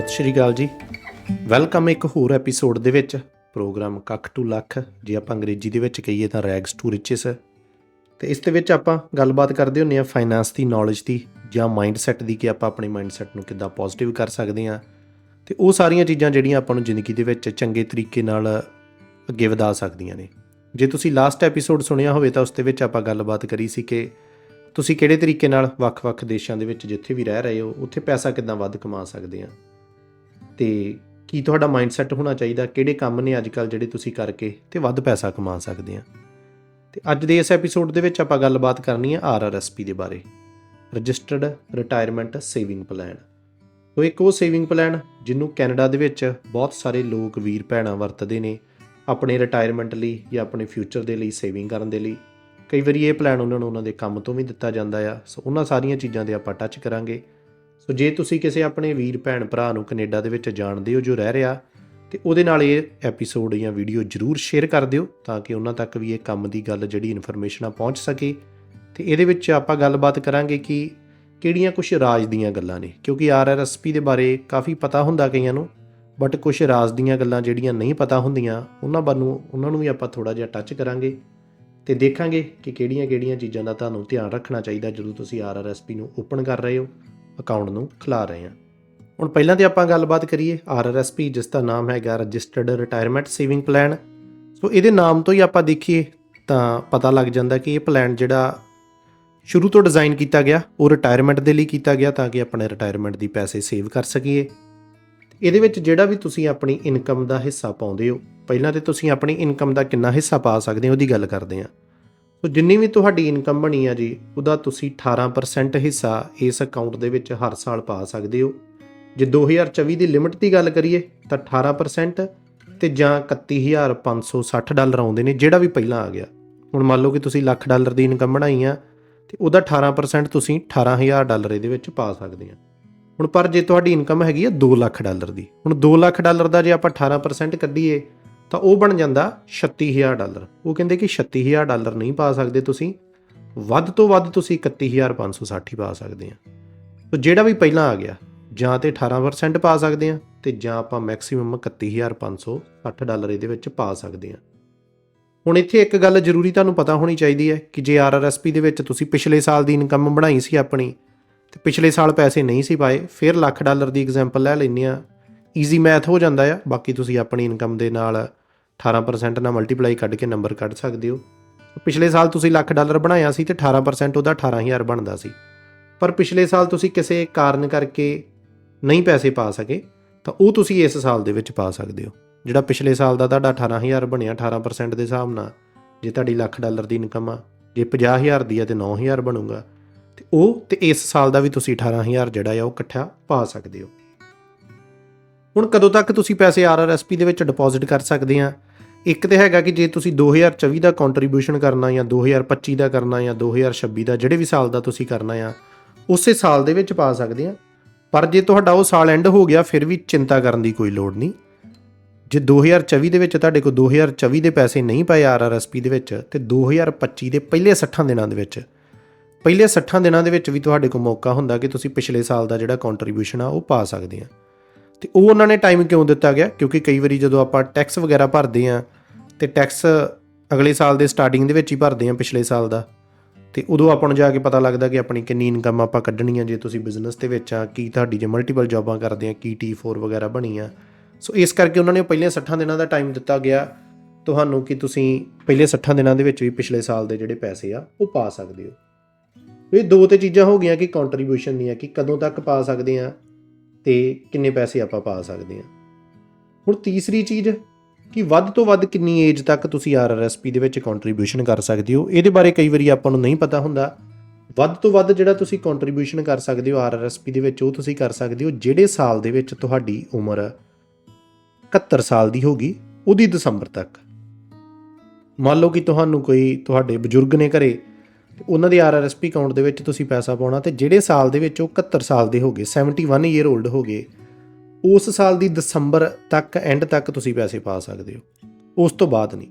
ਸਤਿ ਸ਼੍ਰੀ ਅਕਾਲ ਜੀ। ਵੈਲਕਮ ਇੱਕ ਹੋਰ ਐਪੀਸੋਡ ਦੇ ਵਿੱਚ। ਪ੍ਰੋਗਰਾਮ ਕੱਖ ਟੂ ਲੱਖ, ਜੇ ਆਪਾਂ ਅੰਗਰੇਜ਼ੀ ਦੇ ਵਿੱਚ ਕਹੀਏ ਤਾਂ ਰੈਗਸ ਟੂ ਰਿਚਸ ਤੇ ਇਸ ਦੇ ਵਿੱਚ ਆਪਾਂ ਗੱਲਬਾਤ ਕਰਦੇ ਹੁੰਨੇ ਆ ਫਾਈਨਾਂਸ ਦੀ ਨੌਲੇਜ ਦੀ, ਜਾਂ ਮਾਈਂਡਸੈਟ ਦੀ ਕਿ ਆਪਾਂ ਆਪਣੇ ਮਾਈਂਡਸੈਟ ਨੂੰ ਕਿੱਦਾਂ ਪੋਜ਼ਿਟਿਵ ਕਰ ਸਕਦੇ ਆ ਤੇ ਉਹ ਸਾਰੀਆਂ ਚੀਜ਼ਾਂ ਜਿਹੜੀਆਂ ਆਪਾਂ ਨੂੰ ਜ਼ਿੰਦਗੀ ਦੇ ਵਿੱਚ ਚੰਗੇ ਤਰੀਕੇ ਨਾਲ ਅੱਗੇ ਵਧਾ ਸਕਦੀਆਂ ਨੇ। ਜੇ ਤੁਸੀਂ ਲਾਸਟ ਐਪੀਸੋਡ ਸੁਣਿਆ ਹੋਵੇ ਤਾਂ ਉਸ ਦੇ ਵਿੱਚ ਆਪਾਂ ਗੱਲਬਾਤ ਕਰੀ ਸੀ ਕਿ ਤੁਸੀਂ ਕਿਹੜੇ ਤਰੀਕੇ ਨਾਲ ਵੱਖ-ਵੱਖ ਦੇਸ਼ਾਂ ਦੇ ਵਿੱਚ ਜਿੱਥੇ ਵੀ ਰਹਿ ਰਹੇ ਹੋ, ਉੱਥੇ ਪੈਸਾ ਕਿੱਦਾਂ ਵੱਧ ਕਮਾ ਸਕਦੇ ਆ ਤੇ ਕੀ ਤੁਹਾਡਾ ਮਾਈਂਡਸੈਟ ਹੋਣਾ ਚਾਹੀਦਾ? ਕਿਹੜੇ ਕੰਮ ਨੇ ਅੱਜ ਅੱਜਕੱਲ ਜਿਹੜੇ ਤੁਸੀਂ ਕਰਕੇ ਤੇ ਵੱਧ ਪੈਸਾ ਕਮਾ ਸਕਦੇ ਆ? ਤੇ ਅੱਜ ਦੇ ਇਸ ਐਪੀਸੋਡ ਦੇ ਵਿੱਚ ਆਪਾਂ ਗੱਲਬਾਤ ਕਰਨੀ ਹੈ ਆਰਆਰਐਸਪੀ ਦੇ ਬਾਰੇ। Registered retirement saving plan so ਇੱਕ ਉਹ ਸੇਵਿੰਗ ਪਲਾਨ ਜਿਹਨੂੰ ਕੈਨੇਡਾ ਦੇ ਵਿੱਚ ਬਹੁਤ ਸਾਰੇ ਲੋਕ ਵੀਰ ਭੈਣਾਂ ਵਰਤਦੇ ਨੇ ਆਪਣੇ ਰਿਟਾਇਰਮੈਂਟ ਲਈ ਜਾਂ ਆਪਣੇ ਫਿਊਚਰ ਦੇ ਲਈ ਸੇਵਿੰਗ ਕਰਨ ਦੇ ਲਈ। ਕਈ ਵਾਰੀ ਇਹ ਪਲਾਨ ਉਹਨਾਂ ਨੂੰ ਉਹਨਾਂ ਦੇ ਕੰਮ ਤੋਂ ਵੀ ਦਿੱਤਾ ਜਾਂਦਾ ਆ। ਸੋ ਉਹਨਾਂ ਸਾਰੀਆਂ ਚੀਜ਼ਾਂ ਦੇ ਆਪਾਂ ਟੱਚ ਕਰਾਂਗੇ। ਸੋ ਜੇ ਤੁਸੀਂ ਕਿਸੇ ਆਪਣੇ ਵੀਰ, ਭੈਣ, ਭਰਾ ਨੂੰ ਕੈਨੇਡਾ ਦੇ ਵਿੱਚ ਜਾਣਦੇ ਹੋ ਜੋ ਰਹਿ ਰਿਹਾ, ਤੇ ਉਹਦੇ ਨਾਲ ਇਹ ਐਪੀਸੋਡ ਜਾਂ ਵੀਡੀਓ ਜਰੂਰ ਸ਼ੇਅਰ ਕਰ ਦਿਓ ਤਾਂ ਕਿ ਉਹਨਾਂ ਤੱਕ ਵੀ ਇਹ ਕੰਮ ਦੀ ਗੱਲ ਜਿਹੜੀ ਇਨਫੋਰਮੇਸ਼ਨ ਆ ਪਹੁੰਚ ਸਕੇ। ਤੇ ਇਹਦੇ ਵਿੱਚ ਆਪਾਂ ਗੱਲਬਾਤ ਕਰਾਂਗੇ ਕਿ ਕਿਹੜੀਆਂ ਕੁਝ ਰਾਜ ਦੀਆਂ ਗੱਲਾਂ ਨੇ, ਕਿਉਂਕਿ ਆਰਆਰਐਸਪੀ ਦੇ ਬਾਰੇ ਕਾਫੀ ਪਤਾ ਹੁੰਦਾ ਕਈਆਂ ਨੂੰ ਬਟ ਕੁਝ ਰਾਜ ਦੀਆਂ ਗੱਲਾਂ ਜਿਹੜੀਆਂ ਨਹੀਂ ਪਤਾ ਹੁੰਦੀਆਂ, ਉਹਨਾਂ ਵੱਲੋਂ ਉਹਨਾਂ ਨੂੰ ਵੀ ਆਪਾਂ ਥੋੜਾ ਜਿਹਾ ਟੱਚ ਕਰਾਂਗੇ ਤੇ ਦੇਖਾਂਗੇ ਕਿ ਕਿਹੜੀਆਂ-ਕਿਹੜੀਆਂ ਚੀਜ਼ਾਂ ਦਾ ਤੁਹਾਨੂੰ ਧਿਆਨ ਰੱਖਣਾ ਚਾਹੀਦਾ ਜਦੋਂ ਤੁਸੀਂ ਆਰਆਰਐਸਪੀ ਨੂੰ ਓਪਨ ਕਰ ਰਹੇ ਹੋ। ਅਕਾਊਂਟ ਨੂੰ ਖਿਲਾ ਰਹੇ ਹਾਂ। ਹੁਣ ਪਹਿਲਾਂ ਤੇ ਆਪਾਂ ਗੱਲਬਾਤ ਕਰੀਏ ਆਰਆਰਐਸਪੀ ਜਿਸ ਦਾ ਨਾਮ ਹੈਗਾ registered retirement saving plan so ਇਹਦੇ ਨਾਮ ਤੋਂ ਹੀ ਆਪਾਂ ਦੇਖੀਏ ਤਾਂ ਪਤਾ ਲੱਗ ਜਾਂਦਾ ਕਿ ਇਹ ਪਲਾਨ ਜਿਹੜਾ ਸ਼ੁਰੂ ਤੋਂ ਡਿਜ਼ਾਈਨ ਕੀਤਾ ਗਿਆ, ਉਹ ਰਿਟਾਇਰਮੈਂਟ ਦੇ ਲਈ ਕੀਤਾ ਗਿਆ ਤਾਂ ਕਿ ਆਪਣੇ ਰਿਟਾਇਰਮੈਂਟ ਦੀ ਪੈਸੇ ਸੇਵ ਕਰ ਸਕੀਏ। ਇਹਦੇ ਵਿੱਚ ਜਿਹੜਾ ਵੀ ਤੁਸੀਂ ਆਪਣੀ ਇਨਕਮ ਦਾ ਹਿੱਸਾ ਪਾਉਂਦੇ ਹੋ, ਪਹਿਲਾਂ ਤੇ ਤੁਸੀਂ ਆਪਣੀ ਇਨਕਮ ਦਾ ਕਿੰਨਾ ਹਿੱਸਾ ਪਾ ਸਕਦੇ ਹੋ, ਉਹਦੀ ਗੱਲ ਕਰਦੇ ਹਾਂ। ਸੋ ਜਿੰਨੀ ਵੀ ਤੁਹਾਡੀ ਇਨਕਮ ਬਣੀ ਆ ਜੀ, ਉਹਦਾ ਤੁਸੀਂ 18% ਹਿੱਸਾ ਇਸ ਅਕਾਊਂਟ ਦੇ ਵਿੱਚ ਹਰ ਸਾਲ ਪਾ ਸਕਦੇ ਹੋ। ਜੇ 2024 ਦੀ ਲਿਮਿਟ ਦੀ ਗੱਲ ਕਰੀਏ, ਤਾਂ 18% ਤੇ ਜਾਂ 31560 ਡਾਲਰ ਆਉਂਦੇ ਨੇ, ਜਿਹੜਾ ਵੀ ਪਹਿਲਾਂ ਆ ਗਿਆ। ਹੁਣ ਮੰਨ ਲਓ ਕਿ ਤੁਸੀਂ ਲੱਖ ਡਾਲਰ ਦੀ ਇਨਕਮ ਬਣਾਈ ਆ, ਤੇ ਉਹਦਾ 18% ਤੁਸੀਂ 18000 ਡਾਲਰ ਇਹਦੇ ਵਿੱਚ ਪਾ ਸਕਦੇ ਆ। ਹੁਣ ਪਰ ਜੇ ਤੁਹਾਡੀ ਇਨਕਮ ਹੈਗੀ ਆ 2 ਲੱਖ ਡਾਲਰ ਦੀ, ਹੁਣ 2 ਲੱਖ ਡਾਲਰ ਦਾ ਜੇ ਆਪਾਂ 18% ਕੱਢੀਏ ਤਾਂ ਉਹ ਬਣ ਜਾਂਦਾ 36000 ਡਾਲਰ। ਉਹ ਕਹਿੰਦੇ ਕਿ 36000 ਡਾਲਰ ਨਹੀਂ ਪਾ ਸਕਦੇ ਤੁਸੀਂ, ਵੱਧ ਤੋਂ ਵੱਧ ਤੁਸੀਂ 31560 ਪਾ ਸਕਦੇ ਆ। ਸੋ ਜਿਹੜਾ ਵੀ ਪਹਿਲਾਂ ਆ ਗਿਆ, ਜਾਂ ਤੇ 18% ਪਾ ਸਕਦੇ ਆ, ਤੇ ਜਾਂ ਆਪਾਂ ਮੈਕਸਿਮਮ 31560 ਡਾਲਰ ਇਹਦੇ ਵਿੱਚ ਪਾ ਸਕਦੇ ਆ। ਹੁਣ ਇੱਥੇ ਇੱਕ ਗੱਲ ਜ਼ਰੂਰੀ ਤੁਹਾਨੂੰ ਪਤਾ ਹੋਣੀ ਚਾਹੀਦੀ ਹੈ ਕਿ ਜੇ ਆਰਆਰਐਸਪੀ ਦੇ ਵਿੱਚ ਤੁਸੀਂ ਪਿਛਲੇ ਸਾਲ ਦੀ ਇਨਕਮ ਬਣਾਈ ਸੀ ਆਪਣੀ, ਤੇ ਪਿਛਲੇ ਸਾਲ ਪੈਸੇ ਨਹੀਂ ਸੀ ਪਾਏ, ਫਿਰ ਲੱਖ ਡਾਲਰ ਦੀ ਐਗਜ਼ਾਮਪਲ ਲੈ ਲੈਂਦੇ ਆ। ਈਜ਼ੀ ਮੈਥ ਹੋ ਜਾਂਦਾ ਆ, ਬਾਕੀ ਤੁਸੀਂ ਆਪਣੀ ਇਨਕਮ ਦੇ ਨਾਲ 18% ਨਾਲ ਮਲਟੀਪਲਾਈ ਕੱਢ ਕੇ ਨੰਬਰ ਕੱਢ ਸਕਦੇ ਹੋ। ਪਿਛਲੇ ਸਾਲ ਤੁਸੀਂ ਲੱਖ ਡਾਲਰ ਬਣਾਇਆ ਸੀ ਤੇ 18% ਉਹਦਾ 18000 ਬਣਦਾ ਸੀ। ਪਰ ਪਿਛਲੇ ਸਾਲ ਤੁਸੀਂ ਕਿਸੇ ਕਾਰਨ ਕਰਕੇ ਨਹੀਂ ਪੈਸੇ ਪਾ ਸਕੇ, ਤਾਂ ਉਹ ਤੁਸੀਂ ਇਸ ਸਾਲ ਦੇ ਵਿੱਚ ਪਾ ਸਕਦੇ ਹੋ। ਜਿਹੜਾ ਪਿਛਲੇ ਸਾਲ ਦਾ ਤੁਹਾਡਾ 18000 ਬਣਿਆ 18% ਦੇ ਹਿਸਾਬ ਨਾਲ, ਜੇ ਤੁਹਾਡੀ ਲੱਖ ਡਾਲਰ ਦੀ ਇਨਕਮ ਆ, ਜੇ 50000 ਦੀ ਆ ਤੇ 9000 ਬਣੂਗਾ, ਤੇ ਉਹ ਤੇ ਇਸ ਸਾਲ ਦਾ ਵੀ ਤੁਸੀਂ 18000 ਜਿਹੜਾ ਆ ਉਹ ਇਕੱਠਾ ਪਾ ਸਕਦੇ ਹੋ। ਹੁਣ ਕਦੋਂ ਤੱਕ ਤੁਸੀਂ ਪੈਸੇ ਆਰਆਰਐਸਪੀ ਦੇ ਵਿੱਚ ਡਿਪੋਜ਼ਿਟ ਕਰ ਸਕਦੇ ਆ? ਇੱਕ ਤੇ ਹੈਗਾ ਕਿ ਜੇ ਤੁਸੀਂ 2024 ਦਾ ਕੰਟਰੀਬਿਊਸ਼ਨ ਕਰਨਾ ਜਾਂ 2025 ਦਾ ਕਰਨਾ ਜਾਂ 2026 ਦਾ, ਜਿਹੜੇ ਵੀ ਸਾਲ ਦਾ ਤੁਸੀਂ ਕਰਨਾ ਆ, ਉਸੇ ਸਾਲ ਦੇ ਵਿੱਚ ਪਾ ਸਕਦੇ ਆ। ਪਰ ਜੇ ਤੁਹਾਡਾ ਉਹ ਸਾਲ ਐਂਡ ਹੋ ਗਿਆ, ਫਿਰ ਵੀ ਚਿੰਤਾ ਕਰਨ ਦੀ ਕੋਈ ਲੋੜ ਨਹੀਂ। ਜੇ 2024 ਦੇ ਵਿੱਚ ਤੁਹਾਡੇ ਕੋਲ 2024 ਦੇ ਪੈਸੇ ਨਹੀਂ ਪਏ ਆਰਆਰਐਸਪੀ ਦੇ ਵਿੱਚ, ਤੇ 2025 ਦੇ ਪਹਿਲੇ 60 ਦਿਨਾਂ ਦੇ ਵਿੱਚ, ਪਹਿਲੇ 60 ਦਿਨਾਂ ਦੇ ਵਿੱਚ ਵੀ ਤੁਹਾਡੇ ਕੋਲ ਮੌਕਾ ਹੁੰਦਾ ਕਿ ਤੁਸੀਂ ਪਿਛਲੇ ਸਾਲ ਦਾ ਜਿਹੜਾ ਕੰਟਰੀਬਿਊਸ਼ਨ ਆ, ਉਹ ਪਾ ਸਕਦੇ ਆ। ਤੇ ਉਹ ਉਹਨਾਂ ਨੇ ਟਾਈਮ ਕਿਉਂ ਦਿੱਤਾ ਗਿਆ? ਕਿਉਂਕਿ ਕਈ ਵਾਰੀ ਜਦੋਂ ਆਪਾਂ ਟੈਕਸ ਵਗੈਰਾ ਭਰਦੇ ਆ ਤੇ ਟੈਕਸ ਅਗਲੇ ਸਾਲ ਦੇ ਸਟਾਰਟਿੰਗ ਦੇ ਵਿੱਚ ਹੀ ਭਰਦੇ ਆ ਪਿਛਲੇ ਸਾਲ ਦਾ, ਤੇ ਉਦੋਂ ਆਪਾਂ ਨੂੰ ਜਾ ਕੇ ਪਤਾ ਲੱਗਦਾ ਕਿ ਆਪਣੀ ਕਿੰਨੀ ਇਨਕਮ ਆਪਾਂ ਕੱਢਣੀ ਆ ਜੇ ਤੁਸੀਂ ਬਿਜ਼ਨਸ ਦੇ ਵਿੱਚ ਆ, ਕੀ ਤੁਹਾਡੀ ਜੇ ਮਲਟੀਪਲ ਜੌਬਾਂ ਕਰਦੇ ਆ, ਕੀ T4 ਵਗੈਰਾ ਬਣੀ ਆ। ਸੋ ਇਸ ਕਰਕੇ ਉਹਨਾਂ ਨੇ ਪਹਿਲੇ 60 ਦਿਨਾਂ ਦਾ ਟਾਈਮ ਦਿੱਤਾ ਗਿਆ, ਤੁਹਾਨੂੰ ਕਿ ਤੁਸੀਂ ਪਹਿਲੇ 60 ਦਿਨਾਂ ਦੇ ਵਿੱਚ ਵੀ ਪਿਛਲੇ ਸਾਲ ਦੇ ਜਿਹੜੇ ਪੈਸੇ ਆ, ਉਹ ਪਾ ਸਕਦੇ ਹੋ। ਇਹ ਦੋ ਤੇ ਚੀਜ਼ਾਂ ਹੋ ਗਈਆਂ ਕਿ ਕੰਟਰੀਬਿਊਸ਼ਨ ਦੀਆਂ, ਕਿ ਕਦੋਂ ਤੱਕ ਪਾ ਸਕਦੇ ਆ ਤੇ ਕਿੰਨੇ ਪੈਸੇ ਆਪਾਂ ਪਾ ਸਕਦੇ ਹਾਂ। ਹੁਣ ਤੀਸਰੀ ਚੀਜ਼, ਕਿ ਵੱਧ ਤੋਂ ਵੱਧ ਕਿੰਨੀ ਏਜ ਤੱਕ ਤੁਸੀਂ ਆਰਆਰਐਸਪੀ ਦੇ ਵਿੱਚ ਕੰਟਰੀਬਿਊਸ਼ਨ ਕਰ ਸਕਦੇ ਹੋ। ਇਹਦੇ ਬਾਰੇ ਕਈ ਵਾਰੀ ਆਪਾਂ ਨੂੰ ਨਹੀਂ ਪਤਾ ਹੁੰਦਾ। ਵੱਧ ਤੋਂ ਵੱਧ ਜਿਹੜਾ ਤੁਸੀਂ ਕੰਟਰੀਬਿਊਸ਼ਨ ਕਰ ਸਕਦੇ ਹੋ ਆਰਆਰਐਸਪੀ ਦੇ ਵਿੱਚ, ਉਹ ਤੁਸੀਂ ਕਰ ਸਕਦੇ ਹੋ, ਜਿਹੜੇ ਸਾਲ ਦੇ ਵਿੱਚ ਤੁਹਾਡੀ ਉਮਰ 71 ਸਾਲ ਦੀ ਹੋਗੀ ਉਹਦੀ ਦਸੰਬਰ ਤੱਕ। ਮੰਨ ਲਓ ਕਿ ਤੁਹਾਨੂੰ ਕੋਈ, ਤੁਹਾਡੇ ਬਜ਼ੁਰਗ ਨੇ ਘਰੇ ਉਹਨਾਂ ਦੇ ਆਰਆਰਐਸਪੀ ਅਕਾਊਂਟ ਦੇ ਵਿੱਚ ਤੁਸੀਂ ਪੈਸਾ ਪਾਉਣਾ ਤੇ ਜਿਹੜੇ ਸਾਲ ਦੇ ਵਿੱਚ ਉਹ 71 ਸਾਲ ਦੇ ਹੋ ਹੋਗੇ 71 ਈਅਰ 올ਡ ਗਏ, ਉਸ ਸਾਲ ਦੀ ਦਸੰਬਰ ਤੱਕ ਐਂਡ ਤੱਕ ਤੁਸੀਂ ਪੈਸੇ ਪਾ ਸਕਦੇ ਹੋ। ਉਸ ਤੋਂ ਬਾਅਦ ਨਹੀਂ।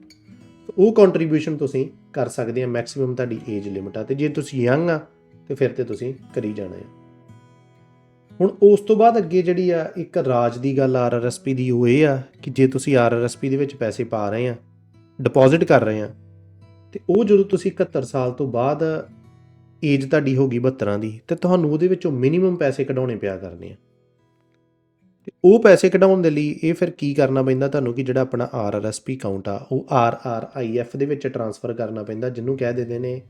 ਉਹ ਕੰਟਰੀਬਿਊਸ਼ਨ ਤੁਸੀਂ ਕਰ ਸਕਦੇ ਆ ਮੈਕਸਿਮਮ ਤੁਹਾਡੀ ਏਜ ਲਿਮਟ ਆ ਤੇ ਜੇ ਤੁਸੀਂ ਯੰਗ ਆ, ਤੇ ਫਿਰ ਤੇ ਤੁਸੀਂ ਕਰੀ ਜਾਣਾ ਹੈ ਹੁਣ ਉਸ ਤੋਂ ਬਾਅਦ ਅੱਗੇ ਜਿਹੜੀ ਆ, ਇੱਕ ਰਾਜ ਦੀ ਗੱਲ ਆਰਆਰਐਸਪੀ ਦੀ ਉਹ ਇਹ ਆ ਕਿ ਜੇ ਤੁਸੀਂ ਆਰਆਰਐਸਪੀ ਦੇ ਵਿੱਚ ਪੈਸੇ ਪਾ ਰਹੇ ਆ ਡਿਪੋਜ਼ਿਟ ਕਰ ਰਹੇ ਆ ਤੇ ਉਹ ਜਦੋਂ ਤੁਸੀਂ 71 ਸਾਲ ਤੋਂ ਬਾਅਦ ਏਜ ਤੁਹਾਡੀ ਹੋ ਗਈ 72 ਦੀ, ਤੇ ਤੁਹਾਨੂੰ ਉਹਦੇ ਵਿੱਚੋਂ ਮਿਨੀਮਮ ਪੈਸੇ ਕਢਾਉਣੇ ਪਿਆ ਕਰਨੇ ਆ। ਤੇ ਉਹ ਪੈਸੇ ਕਢਾਉਣ ਦੇ ਲਈ ਇਹ ਫਿਰ ਕੀ ਕਰਨਾ ਪੈਂਦਾ ਤੁਹਾਨੂੰ ਕਿ ਜਿਹੜਾ ਆਪਣਾ ਆਰਆਰਐਸਪੀ ਅਕਾਊਂਟ ਆ, ਉਹ ਆਰਆਰਆਈਐਫ ਦੇ ਵਿੱਚ ਟਰਾਂਸਫਰ ਕਰਨਾ ਪੈਂਦਾ, ਜਿਹਨੂੰ ਕਹਿ ਦਿੰਦੇ ਨੇ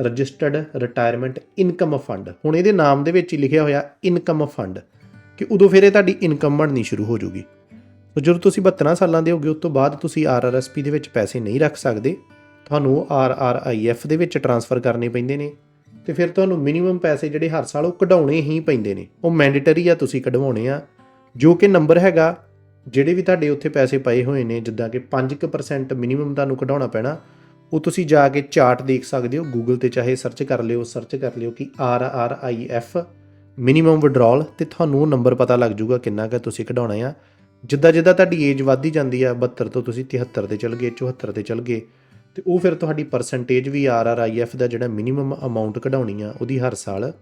ਰਜਿਸਟਰਡ ਰਿਟਾਇਰਮੈਂਟ ਇਨਕਮ ਫੰਡ ਹੁਣ ਇਹਦੇ ਨਾਮ ਦੇ ਵਿੱਚ ਹੀ ਲਿਖਿਆ ਹੋਇਆ ਇਨਕਮ ਫੰਡ ਕਿ ਉਦੋਂ ਫਿਰ ਇਹ ਤੁਹਾਡੀ ਇਨਕਮ ਬਣਨੀ ਸ਼ੁਰੂ ਹੋ ਜੂਗੀ ਜਦੋਂ ਤੁਸੀਂ 72 ਸਾਲਾਂ ਦੇ ਹੋਗੇ, ਉਸ ਤੋਂ ਬਾਅਦ ਤੁਸੀਂ ਆਰਆਰਐਸਪੀ ਦੇ ਵਿੱਚ ਪੈਸੇ ਨਹੀਂ ਰੱਖ ਸਕਦੇ। ਤੁਹਾਨੂੰ ਆਰ ਆਰ ਆਈ ਆਰਆਰਆਈਐਫ ਦੇ ਵਿੱਚ ਟਰਾਂਸਫਰ ਕਰਨੇ ਪੈਂਦੇ ਨੇ ਤੇ ਫਿਰ ਤੁਹਾਨੂੰ ਮਿਨੀਮਮ ਪੈਸੇ ਜਿਹੜੇ ਹਰ ਸਾਲ ਉਹ ਕਢਾਉਣੇ ਹੀ ਪੈਂਦੇ ਨੇ। ਉਹ ਮੈਂਡੇਟਰੀ ਆ, ਤੁਸੀਂ ਕਢਵਾਉਣੇ ਆ, ਜੋ ਕਿ ਨੰਬਰ ਹੈਗਾ, ਜਿਹੜੇ ਵੀ ਤੁਹਾਡੇ ਉੱਥੇ ਪੈਸੇ ਪਏ ਹੋਏ ਨੇ, ਜਿੱਦਾਂ ਕਿ 5% ਮਿਨੀਮਮ ਤੁਹਾਨੂੰ ਕਢਾਉਣਾ ਪੈਣਾ, ਉਹ ਤੁਸੀਂ ਜਾ ਕੇ ਚਾਰਟ ਦੇਖ ਸਕਦੇ ਹੋ ਗੂਗਲ ਤੇ ਚਾਹੇ ਸਰਚ ਕਰ ਲਿਓ ਸਰਚ ਕਰ ਲਿਓ ਕਿ R R I F minimum withdrawal ਤੇ ਤੁਹਾਨੂੰ ਉਹ ਨੰਬਰ ਪਤਾ ਲੱਗ ਜਾਊਗਾ ਕਿੰਨਾ ਕੁ ਤੁਸੀਂ ਕਢਾਉਣਾ ਆ। ਜਿੱਦਾਂ ਜਿੱਦਾਂ ਤੁਹਾਡੀ ਏਜ ਵੱਧਦੀ ਜਾਂਦੀ ਆ 72 ਤੋਂ ਤੁਸੀਂ 73 ਤੇ ਚਲ ਗਏ 74 ਤੇ ਚਲ ਗਏ ਤੇ ਉਹ ਫਿਰ ਤੁਹਾਡੀ ਪਰਸੈਂਟੇਜ ਵੀ ਆਰ ਆਰ ਆਈ ਐਫ ਦਾ ਜਿਹੜਾ ਮਿਨੀਮਮ ਅਮਾਉਂਟ ਕਢਾਉਣੀ ਆ, ਉਹਦੀ ਹਰ ਸਾਲ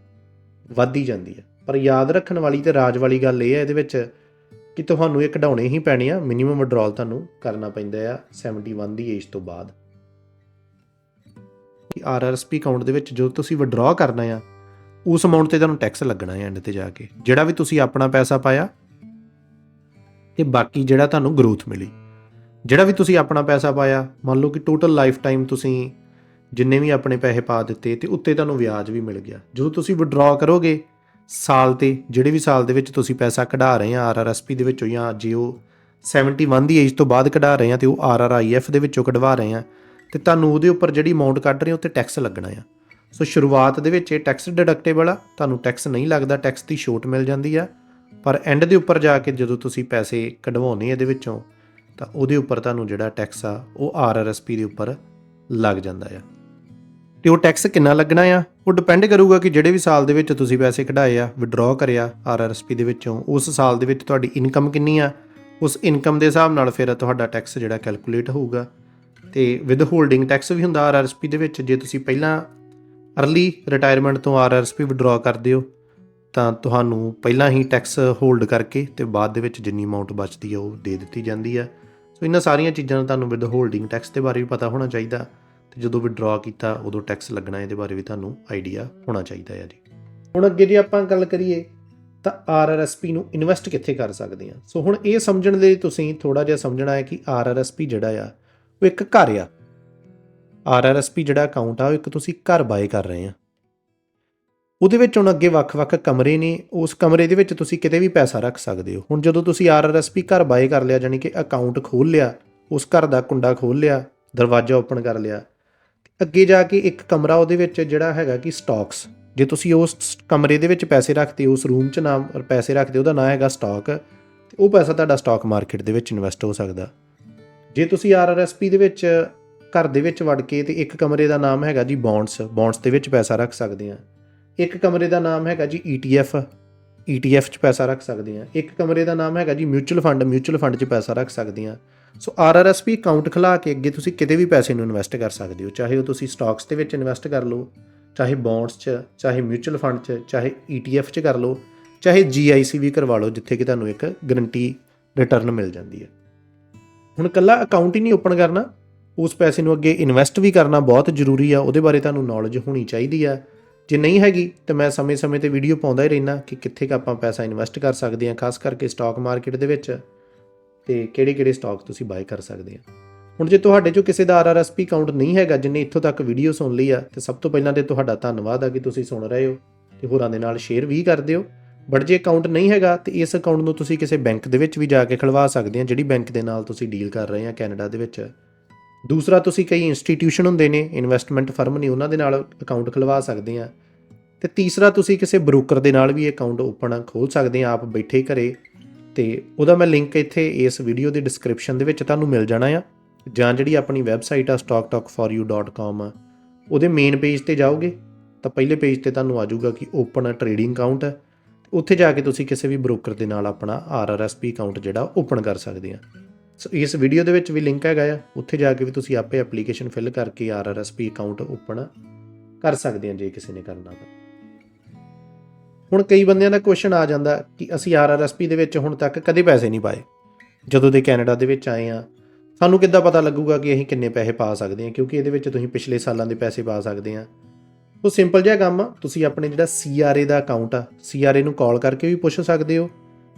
ਵੱਧਦੀ ਜਾਂਦੀ ਆ। ਪਰ ਯਾਦ ਰੱਖਣ ਵਾਲੀ ਤੇ ਰਾਜ ਵਾਲੀ ਗੱਲ ਇਹ ਹੈ ਇਹਦੇ ਵਿੱਚ ਕਿ ਤੁਹਾਨੂੰ ਇਹ ਕਢਾਉਣੇ ਹੀ ਪੈਣੇ ਆ ਮਿਨੀਮਮ ਵਿਡਰਾਲ ਤੁਹਾਨੂੰ ਕਰਨਾ ਪੈਂਦਾ ਆ 71 ਦੀ ਏਜ ਤੋਂ ਬਾਅਦ। ਕਿ ਆਰਆਰਐਸਪੀ ਅਕਾਊਂਟ ਦੇ ਵਿੱਚ ਜੋ ਤੁਸੀਂ ਵਿਡਰਾਅ ਕਰਨਾ ਆ, ਉਸ ਅਮਾਉਂਟ ਤੇ ਤੁਹਾਨੂੰ ਟੈਕਸ ਲੱਗਣਾ ਹੈ ਐਂਡ ਤੇ ਜਾ ਕੇ। ਜਿਹੜਾ ਵੀ ਤੁਸੀਂ ਆਪਣਾ ਪੈਸਾ ਪਾਇਆ ਤੇ ਬਾਕੀ ਜਿਹੜਾ ਤੁਹਾਨੂੰ ਗਰੋਥ ਮਿਲੀ। ਜਿਹੜਾ ਵੀ ਤੁਸੀਂ ਆਪਣਾ ਪੈਸਾ ਪਾਇਆ, ਮੰਨ ਲਓ ਕਿ ਟੋਟਲ ਲਾਈਫ ਟਾਈਮ ਤੁਸੀਂ ਜਿੰਨੇ ਵੀ ਆਪਣੇ ਪੈਸੇ ਪਾ ਦਿੱਤੇ ਤੇ ਉੱਤੇ ਤੁਹਾਨੂੰ ਵਿਆਜ ਵੀ ਮਿਲ ਗਿਆ। ਜਦੋਂ ਤੁਸੀਂ ਵਿਡਰਾਅ ਕਰੋਗੇ, ਸਾਲ ਤੇ, ਜਿਹੜੇ ਵੀ ਸਾਲ ਦੇ ਵਿੱਚ ਤੁਸੀਂ ਪੈਸਾ ਕਢਾ ਰਹੇ ਆ ਆਰਆਰਐਸਪੀ ਦੇ ਵਿੱਚੋਂ ਜਾਂ ਜੇ ਉਹ 71 ਦੀ ਏਜ ਤੋਂ ਬਾਅਦ ਕਢਾ ਰਹੇ ਆ ਤੇ ਉਹ ਆਰਆਰਆਈਐਫ ਦੇ ਵਿੱਚੋਂ ਕਢਵਾ ਰਹੇ ਆ, ਤੇ ਤੁਹਾਨੂੰ ਉਹਦੇ ਉੱਪਰ ਜਿਹੜੀ ਅਮਾਉਂਟ ਕੱਢ ਰਹੇ ਹੋ ਤੇ ਟੈਕਸ ਲੱਗਣਾ ਆ। ਸੋ ਸ਼ੁਰੂਆਤ ਦੇ ਵਿੱਚ ਇਹ ਟੈਕਸ ਡਿਡਕਟੇਬਲ ਆ, ਤੁਹਾਨੂੰ ਟੈਕਸ ਨਹੀਂ ਲੱਗਦਾ ਟੈਕਸ ਦੀ ਛੋਟ ਮਿਲ ਜਾਂਦੀ ਆ। ਪਰ ਐਂਡ ਦੇ ਉੱਪਰ ਜਾ ਕੇ ਜਦੋਂ ਤੁਸੀਂ ਪੈਸੇ ਕਢਵਾਉਣੇ ਇਹਦੇ ਵਿੱਚੋਂ ਤਾਂ ਉਹਦੇ ਉੱਪਰ ਤੁਹਾਨੂੰ ਜਿਹੜਾ ਟੈਕਸ ਆ, ਉਹ ਆਰਆਰਐਸਪੀ ਦੇ ਉੱਪਰ ਲੱਗ ਜਾਂਦਾ ਆ। ਤੇ ਉਹ ਟੈਕਸ ਕਿੰਨਾ ਲੱਗਣਾ ਆ? ਉਹ ਡਿਪੈਂਡ ਕਰੂਗਾ ਕਿ ਜਿਹੜੇ ਵੀ ਸਾਲ ਦੇ ਵਿੱਚ ਤੁਸੀਂ ਪੈਸੇ ਕਢਾਏ ਆ ਵਿਡਰਾਅ ਕਰਿਆ ਆਰਆਰਐਸਪੀ ਦੇ ਵਿੱਚੋਂ, ਉਸ ਸਾਲ ਦੇ ਵਿੱਚ ਤੁਹਾਡੀ ਇਨਕਮ ਕਿੰਨੀ ਆ? ਉਸ ਇਨਕਮ ਦੇ ਹਿਸਾਬ ਨਾਲ ਫਿਰ ਤੁਹਾਡਾ ਟੈਕਸ ਜਿਹੜਾ ਕੈਲਕੂਲੇਟ ਹੋਊਗਾ। ਤੇ ਵਿਦ ਹੋਲਡਿੰਗ ਟੈਕਸ ਵੀ ਹੁੰਦਾ ਆਰਆਰਐਸਪੀ ਦੇ ਵਿੱਚ, ਜੇ ਤੁਸੀਂ ਪਹਿਲਾਂ ਅਰਲੀ ਰਿਟਾਇਰਮੈਂਟ ਤੋਂ ਆਰਆਰਐਸਪੀ ਵਿਡਰਾਅ ਕਰਦੇ ਹੋ, ਤਾਂ ਤੁਹਾਨੂੰ ਪਹਿਲਾਂ ਹੀ ਟੈਕਸ ਹੋਲਡ ਕਰਕੇ ਤੇ ਬਾਅਦ ਦੇ ਵਿੱਚ ਜਿੰਨੀ ਅਮਾਉਂਟ ਬਚਦੀ ਹੈ ਉਹ ਦੇ ਦਿੱਤੀ ਜਾਂਦੀ ਹੈ ਸੋ ਇਹਨਾਂ ਸਾਰੀਆਂ ਚੀਜ਼ਾਂ ਦਾ ਤੁਹਾਨੂੰ ਵਿਦ ਹੋਲਡਿੰਗ ਟੈਕਸ ਦੇ ਬਾਰੇ ਵੀ ਪਤਾ ਹੋਣਾ ਚਾਹੀਦਾ ਤੇ ਜਦੋਂ ਵਿਡਰਾਅ ਕੀਤਾ, ਉਦੋਂ ਟੈਕਸ ਲੱਗਣਾ ਇਹਦੇ ਬਾਰੇ ਵੀ ਤੁਹਾਨੂੰ ਆਈਡੀਆ ਹੋਣਾ ਚਾਹੀਦਾ ਹੈ ਜੀ। ਹੁਣ ਅੱਗੇ ਜੇ ਆਪਾਂ ਗੱਲ ਕਰੀਏ, ਤਾਂ ਆਰਆਰਐਸਪੀ ਨੂੰ ਇਨਵੈਸਟ ਕਿੱਥੇ ਕਰ ਸਕਦੇ ਆ? ਸੋ ਹੁਣ ਇਹ ਸਮਝਣ ਦੇ ਲਈ ਤੁਸੀਂ ਥੋੜਾ ਜਿਹਾ ਸਮਝਣਾ ਹੈ ਕਿ ਆਰਆਰਐਸਪੀ ਜਿਹੜਾ ਆ, ਉਹ ਇੱਕ ਘਰ ਆ। ਆਰਆਰਐਸਪੀ ਜਿਹੜਾ ਅਕਾਊਂਟ ਆ, ਉਹ ਇੱਕ ਤੁਸੀਂ ਘਰ ਬਾਏ ਕਰ ਰਹੇ ਆ। ਉਹਦੇ ਵਿੱਚ ਹੁਣ ਅੱਗੇ ਵੱਖ-ਵੱਖ ਕਮਰੇ ਨੇ, ਉਸ ਕਮਰੇ ਦੇ ਵਿੱਚ ਤੁਸੀਂ ਕਿਤੇ ਵੀ ਪੈਸਾ ਰੱਖ ਸਕਦੇ ਹੋ। ਹੁਣ ਜਦੋਂ ਤੁਸੀਂ ਆਰਆਰਐਸਪੀ ਘਰ ਬਾਏ ਕਰ ਲਿਆ ਜਾਨੀ ਕਿ ਅਕਾਊਂਟ ਖੋਲ ਲਿਆ, ਉਸ ਘਰ ਦਾ ਕੁੰਡਾ ਖੋਲ ਲਿਆ, ਦਰਵਾਜ਼ਾ ਓਪਨ ਕਰ ਲਿਆ, ਅੱਗੇ ਜਾ ਕੇ ਇੱਕ ਕਮਰਾ ਉਹਦੇ ਵਿੱਚ ਜਿਹੜਾ ਹੈਗਾ ਕਿ ਸਟਾਕਸ ਜੇ ਤੁਸੀਂ ਉਸ ਕਮਰੇ ਦੇ ਵਿੱਚ ਪੈਸੇ ਰੱਖਦੇ ਉਸ ਰੂਮ 'ਚ ਨਾਮ ਪੈਸੇ ਰੱਖਦੇ ਉਹਦਾ ਨਾਮ ਹੈਗਾ ਸਟਾਕ ਤੇ ਉਹ ਪੈਸਾ ਤੁਹਾਡਾ ਸਟਾਕ ਮਾਰਕੀਟ ਦੇ ਵਿੱਚ ਇਨਵੈਸਟ ਹੋ ਸਕਦਾ। ਜੇ ਤੁਸੀਂ ਆਰਆਰਐਸਪੀ ਦੇ ਵਿੱਚ ਘਰ ਦੇ ਵਿੱਚ ਵੜ ਕੇ ਤੇ ਇੱਕ ਕਮਰੇ ਦਾ ਨਾਮ ਹੈਗਾ ਜੀ ਬੌਂਡਸ ਬੌਂਡਸ ਦੇ ਵਿੱਚ ਪੈਸਾ ਰੱਖ ਸਕਦੇ ਆ। ਇੱਕ ਕਮਰੇ ਦਾ ਨਾਮ ਹੈਗਾ ਜੀ ETF ETF 'ਚ ਪੈਸਾ ਰੱਖ ਸਕਦੇ ਆ ਇੱਕ ਕਮਰੇ ਦਾ ਨਾਮ ਹੈਗਾ ਜੀ ਮਿਊਚੁਅਲ ਫੰਡ ਮਿਊਚੁਅਲ ਫੰਡ 'ਚ ਪੈਸਾ ਰੱਖ ਸਕਦੇ ਆ ਸੋ ਆਰਆਰਐਸਪੀ ਅਕਾਊਂਟ ਖੁਲਾ ਕੇ ਅੱਗੇ ਤੁਸੀਂ ਕਿਤੇ ਵੀ ਪੈਸੇ ਨੂੰ ਇਨਵੈਸਟ ਕਰ ਸਕਦੇ ਹੋ। ਚਾਹੇ ਉਹ ਤੁਸੀਂ ਸਟਾਕਸ ਦੇ ਵਿੱਚ ਇਨਵੈਸਟ ਕਰ ਲਓ, ਚਾਹੇ ਬੌਂਡਸ 'ਚ, ਚਾਹੇ ਮਿਊਚੁਅਲ ਫੰਡ 'ਚ, ਚਾਹੇ ETF 'ਚ ਕਰ ਲਓ, ਚਾਹੇ GIC ਵੀ ਕਰਵਾ ਲਓ, ਜਿੱਥੇ ਕਿ ਤੁਹਾਨੂੰ ਇੱਕ ਗਰੰਟੀ ਰਿਟਰਨ ਮਿਲ ਜਾਂਦੀ ਹੈ। ਹੁਣ ਕੱਲਾ ਅਕਾਊਂਟ ਹੀ ਨਹੀਂ ਓਪਨ ਕਰਨਾ, ਉਸ ਪੈਸੇ ਨੂੰ ਅੱਗੇ ਇਨਵੈਸਟ ਵੀ ਕਰਨਾ ਬਹੁਤ ਜ਼ਰੂਰੀ ਆ। ਉਹਦੇ ਬਾਰੇ ਤੁਹਾਨੂੰ ਨੌਲੇਜ ਹੋਣੀ ਚਾਹੀਦੀ ਆ। ਜੇ ਨਹੀਂ ਹੈਗੀ, ਤਾਂ ਮੈਂ ਸਮੇਂ-ਸਮੇਂ ਤੇ ਵੀਡੀਓ ਪਾਉਂਦਾ ਹੀ ਰਹਿਣਾ ਕਿ ਕਿੱਥੇ ਕ ਆਪਾਂ ਪੈਸਾ ਇਨਵੈਸਟ ਕਰ ਸਕਦੇ ਹਾਂ, ਖਾਸ ਕਰਕੇ ਸਟਾਕ ਮਾਰਕੀਟ ਦੇ ਵਿੱਚ, ਤੇ ਕਿਹੜੇ-ਕਿਹੜੇ ਸਟਾਕ ਤੁਸੀਂ ਬਾਏ ਕਰ ਸਕਦੇ ਆ ਹੁਣ ਜੇ ਤੁਹਾਡੇ ਚੋਂ ਕਿਸੇ ਦਾ ਆਰਆਰਐਸਪੀ ਅਕਾਊਂਟ ਨਹੀਂ ਹੈਗਾ, ਜਿਨੇ ਇੱਥੋਂ ਤੱਕ ਵੀਡੀਓ ਸੁਣ ਲਈ ਆ, ਤੇ ਸਭ ਤੋਂ ਪਹਿਲਾਂ ਤੇ ਤੁਹਾਡਾ ਧੰਨਵਾਦ ਆ ਕਿ ਤੁਸੀਂ ਸੁਣ ਰਹੇ ਹੋ, ਤੇ ਹੋਰਾਂ ਦੇ ਨਾਲ ਸ਼ੇਅਰ ਵੀ ਕਰ ਦਿਓ। ਬਟ ਜੇ ਅਕਾਊਂਟ ਨਹੀਂ ਹੈਗਾ, ਤੇ ਇਸ ਅਕਾਊਂਟ ਨੂੰ ਤੁਸੀਂ ਕਿਸੇ ਬੈਂਕ ਦੇ ਵਿੱਚ ਵੀ ਜਾ ਕੇ ਖਲਵਾ ਸਕਦੇ ਆ ਜਿਹੜੀ ਬੈਂਕ ਦੇ ਨਾਲ ਤੁਸੀਂ ਡੀਲ ਕਰ ਰਹੇ ਆ ਕੈਨੇਡਾ ਦੇ ਵਿੱਚ। ਦੂਸਰਾ, ਤੁਸੀਂ ਕਈ ਇੰਸਟੀਟਿਊਸ਼ਨ ਹੁੰਦੇ ਨੇ ਇਨਵੈਸਟਮੈਂਟ ਫਰਮ ਨੇ, ਉਹਨਾਂ ਦੇ ਨਾਲ ਅਕਾਊਂਟ ਖਲਵਾ ਸਕਦੇ ਆ। ਤੇ ਤੀਸਰਾ, ਤੁਸੀਂ ਕਿਸੇ ਬ੍ਰੋਕਰ ਦੇ ਨਾਲ ਵੀ ਅਕਾਊਂਟ ਓਪਨ ਖੋਲ ਸਕਦੇ ਆ, ਆਪ ਬੈਠੇ ਘਰੇ। ਤੇ ਉਹਦਾ ਮੈਂ ਲਿੰਕ ਇੱਥੇ ਇਸ ਵੀਡੀਓ ਦੇ ਡਿਸਕ੍ਰਿਪਸ਼ਨ ਦੇ ਵਿੱਚ ਤੁਹਾਨੂੰ ਮਿਲ ਜਾਣਾ ਆ। ਜਾਂ ਜਿਹੜੀ ਆਪਣੀ ਵੈਬਸਾਈਟ ਆ stocktalkforyou.com ਆ। ਉਹਦੇ ਮੇਨ ਪੇਜ ਤੇ ਜਾਓਗੇ, ਤਾਂ ਪਹਿਲੇ ਪੇਜ ਤੇ ਤੁਹਾਨੂੰ ਆ ਜਾਊਗਾ ਕਿ ਓਪਨ ਟ੍ਰੇਡਿੰਗ ਅਕਾਊਂਟ ਹੈ ਉੱਥੇ ਜਾ ਕੇ ਤੁਸੀਂ ਕਿਸੇ ਵੀ ਬ੍ਰੋਕਰ ਦੇ ਨਾਲ ਆਪਣਾ ਆਰਆਰਐਸਪੀ ਅਕਾਊਂਟ ਜਿਹੜਾ ਓਪਨ ਕਰ ਸਕਦੇ ਆ। ਸੋ ਇਸ ਵੀਡੀਓ ਦੇ ਵਿੱਚ ਵੀ ਲਿੰਕ ਹੈਗਾ ਆ। ਉੱਥੇ ਜਾ ਕੇ ਵੀ ਤੁਸੀਂ ਆਪੇ ਐਪਲੀਕੇਸ਼ਨ ਫਿਲ ਕਰਕੇ ਆਰਆਰਐਸਪੀ ਅਕਾਊਂਟ ਓਪਨ ਕਰ ਸਕਦੇ ਆ ਜੇ ਕਿਸੇ ਨੇ ਕਰਨਾ ਤਾਂ। ਹੁਣ ਕਈ ਬੰਦਿਆਂ ਦਾ ਕੁਐਸਚਨ ਆ ਜਾਂਦਾ ਕਿ ਅਸੀਂ ਆਰਆਰਐਸਪੀ ਦੇ ਵਿੱਚ ਹੁਣ ਤੱਕ ਕਦੇ ਪੈਸੇ ਨਹੀਂ ਪਾਏ। ਜਦੋਂ ਦੇ ਕੈਨੇਡਾ ਦੇ ਵਿੱਚ ਆਏ ਆ, ਸਾਨੂੰ ਕਿੱਦਾਂ ਪਤਾ ਲੱਗੂਗਾ ਕਿ ਅਸੀਂ ਕਿੰਨੇ ਪੈਸੇ ਪਾ ਸਕਦੇ ਹਾਂ ਕਿਉਂਕਿ ਇਹਦੇ ਵਿੱਚ ਤੁਸੀਂ ਪਿਛਲੇ ਸਾਲਾਂ ਦੇ ਪੈਸੇ ਪਾ ਸਕਦੇ ਆ। ਉਹ ਸਿੰਪਲ ਜਿਹਾ ਕੰਮ ਆ, ਤੁਸੀਂ ਆਪਣੇ ਜਿਹੜਾ CRA ਦਾ ਅਕਾਊਂਟ ਆ CRA ਨੂੰ ਕਾਲ ਕਰਕੇ ਵੀ ਪੁੱਛ ਸਕਦੇ ਹੋ।